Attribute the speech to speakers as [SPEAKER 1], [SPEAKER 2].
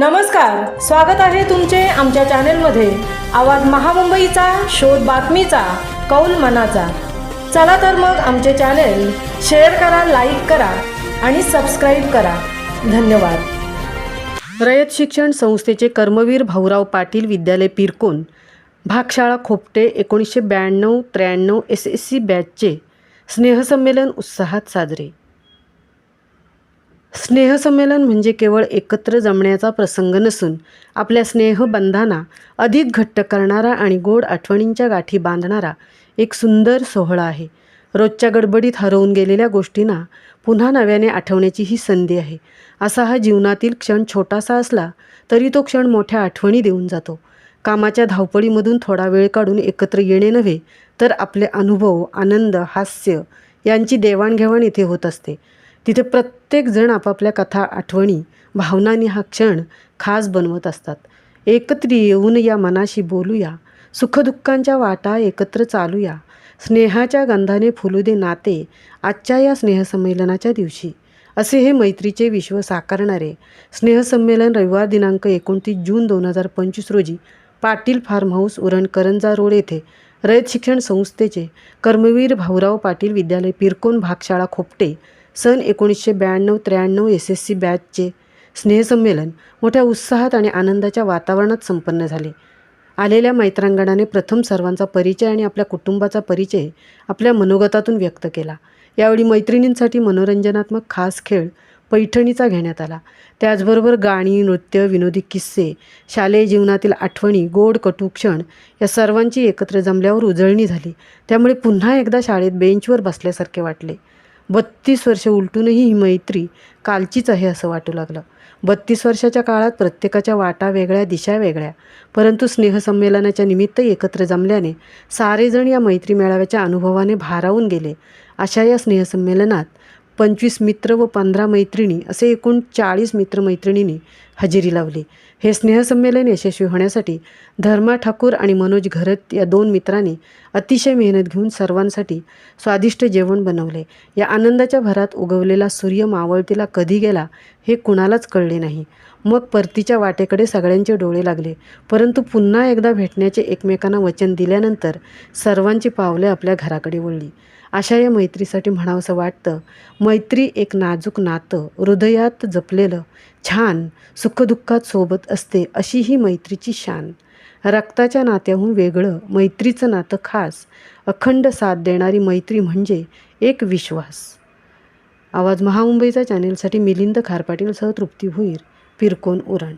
[SPEAKER 1] नमस्कार स्वागत आहे तुमचे आमच्या चॅनेलमध्ये. आवाज महामुंबईचा शोध बातमीचा कौल मनाचा. चला तर मग आमचे चॅनेल शेअर करा लाईक करा आणि सबस्क्राईब करा. धन्यवाद. रयत शिक्षण संस्थेचे कर्मवीर भाऊराव पाटील विद्यालय पिरकोन भागशाळा खोपटे एकोणीसशे ब्याण्णव त्र्याण्णव एस एस सी बॅचचे स्नेहसंमेलन उत्साहात साजरे. स्नेहसंमेलन म्हणजे केवळ एकत्र जमण्याचा प्रसंग नसून आपल्या स्नेहबंधांना अधिक घट्ट करणारा आणि गोड आठवणींच्या गाठी बांधणारा एक सुंदर सोहळा आहे. रोजच्या गडबडीत हरवून गेलेल्या गोष्टींना पुन्हा नव्याने आठवण्याची ही संधी आहे. असा हा जीवनातील क्षण छोटासा असला तरी तो क्षण मोठ्या आठवणी देऊन जातो. कामाच्या धावपळीमधून थोडा वेळ काढून एकत्र येणे नव्हे तर आपले अनुभव आनंद हास्य यांची देवाणघेवाण इथे होत असते. तिथे प्रत्येकजण आपापल्या कथा आठवणी भावनांनी हा क्षण खास बनवत असतात. एकत्र येऊन या मनाशी बोलूया. सुखदुःखांच्या वाटा एकत्र चालूया. स्नेहाच्या गंधाने फुलू दे नाते आजच्या या स्नेहसंमेलनाच्या दिवशी. असे हे मैत्रीचे विश्व साकारणारे स्नेहसंमेलन रविवार दिनांक एकोणतीस जून दोन हजार पंचवीस रोजी Patil farm house Uran Karanja road येथे रयत शिक्षण संस्थेचे कर्मवीर भाऊराव पाटील विद्यालय पिरकोन भागशाळा खोपटे सन एकोणीसशे ब्याण्णव त्र्याण्णव एस एस सी बॅचचे स्नेहसंमेलन मोठ्या उत्साहात आणि आनंदाच्या वातावरणात संपन्न झाले. आलेल्या मैत्रांगणाने प्रथम सर्वांचा परिचय आणि आपल्या कुटुंबाचा परिचय आपल्या मनोगतातून व्यक्त केला. यावेळी मैत्रिणींसाठी मनोरंजनात्मक खास खेळ पैठणीचा घेण्यात आला. त्याचबरोबर गाणी नृत्य विनोदी किस्से शालेय जीवनातील आठवणी गोड कटू क्षण या सर्वांची एकत्र जमल्यावर उजळणी झाली. त्यामुळे पुन्हा एकदा शाळेत बेंचवर बसल्यासारखे वाटले. बत्तीस वर्ष उलटूनही ही मैत्री कालचीच आहे असं वाटू लागलं. बत्तीस वर्षाच्या काळात प्रत्येकाच्या वाटा वेगळ्या दिशा वेगळ्या. परंतु स्नेहसंमेलनाच्या निमित्त एकत्र जमल्याने सारेजण या मैत्री मेळाव्याच्या अनुभवाने भारावून गेले. अशा या स्नेहसंमेलनात पंचवीस मित्र व पंधरा मैत्रिणी असे एकूण चाळीस मित्रमैत्रिणींनी हजेरी लावली. हे स्नेहसंमेलन यशस्वी होण्यासाठी धर्मा ठाकूर आणि मनोज घरत या दोन मित्रांनी अतिशय मेहनत घेऊन सर्वांसाठी स्वादिष्ट जेवण बनवले. या आनंदाच्या भरात उगवलेला सूर्य मावळतीला कधी गेला हे कुणालाच कळले नाही. मग परतीच्या वाटेकडे सगळ्यांचे डोळे लागले. परंतु पुन्हा एकदा भेटण्याचे एकमेकांना वचन दिल्यानंतर सर्वांची पावले आपल्या घराकडे वळली. अशा या मैत्रीसाठी म्हणावंसं वाटतं मैत्री एक नाजूक नातं. हृदयात जपलेलं छान सुखदुःखात सोबत असते अशी ही मैत्रीची शान. रक्ताच्या नात्याहून वेगळं मैत्रीचं नातं खास अखंड साथ देणारी मैत्री म्हणजे एक विश्वास. आवाज महामुंबईचा चॅनेलसाठी मिलिंद खारपाटीलसह तृप्ती भुईर पिरकोन उरण.